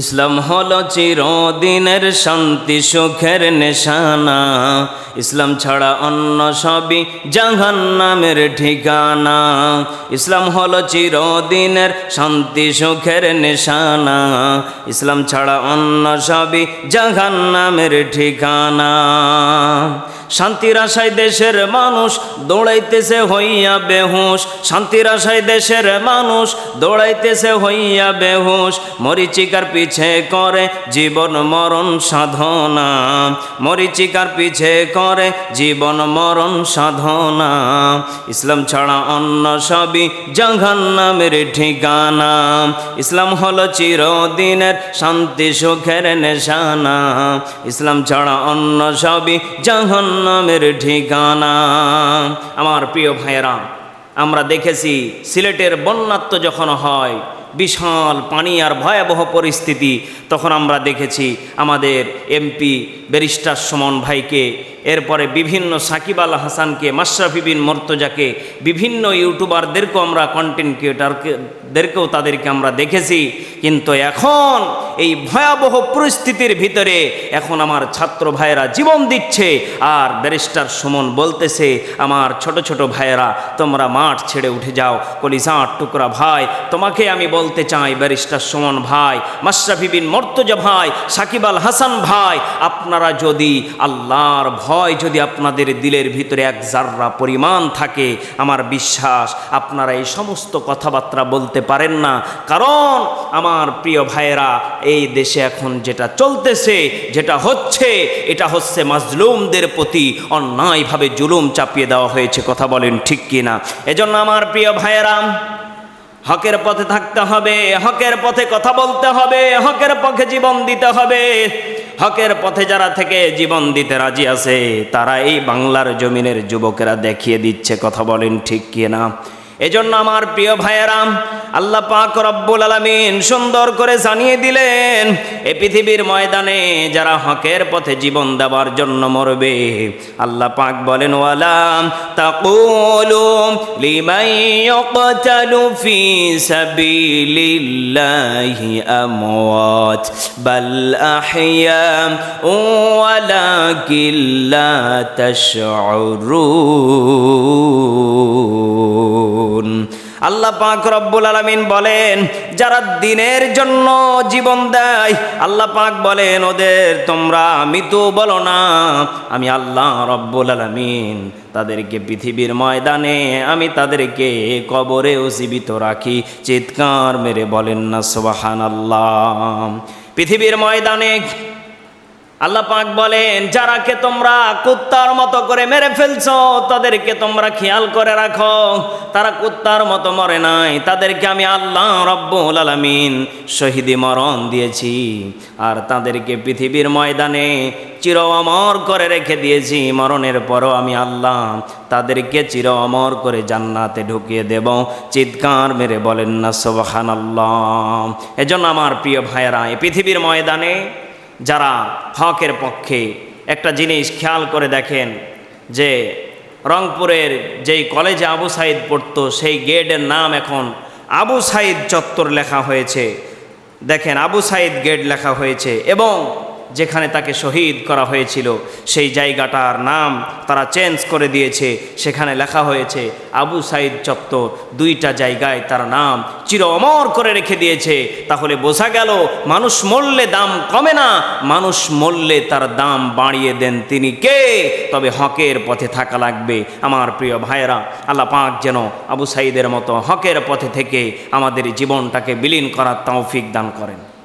ইসলাম হলো চিরদিনের শান্তি, সুখের নেশানা। ইসলাম ছাড়া অন্য সবই জাহান নামের ঠিকানা। ইসলাম হলো চিরদিনের শান্তি, সুখের নেশানা। ইসলাম ছাড়া অন্য সবই জাহান নামের ঠিকানা। শান্তির আশায় দেশের মানুষ দৌড়াইতেছে হইয়া বেহুশ। শান্তির আশায় দেশের মানুষ দৌড়াইতেছে হইয়া বেহুশ। মরিচিকার পিছে করে জীবন মরণ সাধনা। মরিচিকার পিছে করে জীবন মরণ সাধনা। ইসলাম ছাড়া অন্য সবই জাহান নামের ঠিকানা। ইসলাম হলো চিরদিনের শান্তি, সুখের নেশানা। ইসলাম ছাড়া অন্য সবই জাহান নামের ঠিকানা। আমার প্রিয় ভাইয়েরা, আমরা দেখেছি সিলেটের বন্যাত্ম যখন হয়, বিশাল পানি আর ভয়াবহ পরিস্থিতি, তখন আমরা দেখেছি আমাদের এমপি ব্যারিস্টার সুমন ভাইকে এরপরে বিভিন্ন সাকিব আল হাসানকে, মাশরাফি বিন মর্তজাকে, বিভিন্ন ইউটিউবারদেরকেও আমরা কন্টেন্ট ক্রিয়েটারদেরকেও তাদেরকে আমরা দেখেছি। কিন্তু এখন এই ভয়াবহ পরিস্থিতির ভিতরে এখন আমার ছাত্র ভাইয়েরা জীবন দিচ্ছে। আর ব্যারিস্টার সুমন বলতেছে, আমার ছোট ছোট ভাইয়েরা, তোমরা মাঠ ছেড়ে উঠে যাও। কলিসার টুকরা ভাই, তোমাকে আমি বলতে চাই, ব্যারিস্টার সুমন ভাই, মাশরাফি বিন মর্তজা ভাই, সাকিব আল হাসান ভাই, আপনারা যদি আল্লাহর ভয় যদি আপনাদের দিলের ভিতরে এক জাররা পরিমাণ থাকে, আমার বিশ্বাস আপনারা এই সমস্ত কথাবার্তা বলতে পারেন না। কারণ আমার প্রিয় ভাইয়েরা, এই দেশে এখন যেটা চলতেছে, যেটা হচ্ছে, এটা হচ্ছে মাজলুমদের প্রতি অন্যায়ভাবে জুলুম চাপিয়ে দেওয়া হয়েছে, কথা বলেন ঠিক কিনা? এজন্য আমার প্রিয় ভাইয়েরা, হকের পথে থাকতে হবে, হকের পথে কথা বলতে হবে, হকের পক্ষে জীবন দিতে হবে। হকের পথে যারা থেকে জীবন দিতে রাজি আছে, তারা এই বাংলার জমিনের যুবকেরা দেখিয়ে দিচ্ছে, কথা বলেন ঠিক কিনা? এজন্য আমার প্রিয় ভাইয়েরাম আল্লাহ পাক রব্বুল আলামিন সুন্দর করে জানিয়ে দিলেন, এ পৃথিবীর ময়দানে যারা হকের পথে জীবন দেওয়ার জন্য মরবে, আল্লাহ পাক বলেন ওয়ালাম তাকুলু ফি আল্লাহ পাক রব্বুল আলামিন বলেন, যারা দিনের জন্য জীবন দেয়, আল্লাহ পাক বলেন, ওদের তোমরা মৃত্যু বলো না। আমি আল্লাহ রব্বুল আলামিন তাদেরকে পৃথিবীর ময়দানে, আমি তাদেরকে কবরেও জীবিত রাখি। চিৎকার মেরে বলেন না সোবাহান আল্লাহ পৃথিবীর ময়দানে আল্লাহ পাক বলেন, যারাকে তোমরা কুত্তার মতো করে মেরে ফেলছো, তাদেরকে তোমরা খেয়াল করে রাখো। তারা কুত্তার মতো মরে নাই, তাদেরকে আমি আল্লাহ রব্বুল আলামিন শহীদি মরণ দিয়েছি। আর তাদেরকে পৃথিবীর ময়দানে চির অমর করে রেখে দিয়েছি। মরণের পরও আমি আল্লাহ তাদেরকে চির অমর করে জান্নাতে ঢুকিয়ে দেব। চিৎকার মেরে বলেন না সোবাহান আল্লাহ এজন্য আমার প্রিয় ভাইয়েরা, এই পৃথিবীর ময়দানে যারা হকের পক্ষে একটা জিনিস খেয়াল করে দেখেন যে রংপুরের যেই কলেজে আবু সাইদ পড়তো, সেই গেটের নাম এখন আবু সাইদ চত্বর লেখা হয়েছে। দেখেন আবু সাইদ গেট লেখা হয়েছে এবং যেখানে তাকে শহীদ করা হয়েছিল, সেই জায়গাটার নাম তারা চেঞ্জ করে দিয়েছে। সেখানে লেখা হয়েছে, আবু সাইদ চত্বর, দুইটা জায়গায় তার নাম চির অমর করে রেখে দিয়েছে। তাহলে বোঝা গেল, মানুষ মরলে দাম কমে না, মানুষ মরলে তার দাম বাড়িয়ে দেন তিনি কে? তবে হকের পথে থাকা লাগবে। আমার প্রিয় ভাইয়েরা, আল্লাহ পাক যেন আবু সাইদের মতো হকের পথে থেকে আমাদের জীবনটাকে বিলীন করার তৌফিক দান করেন।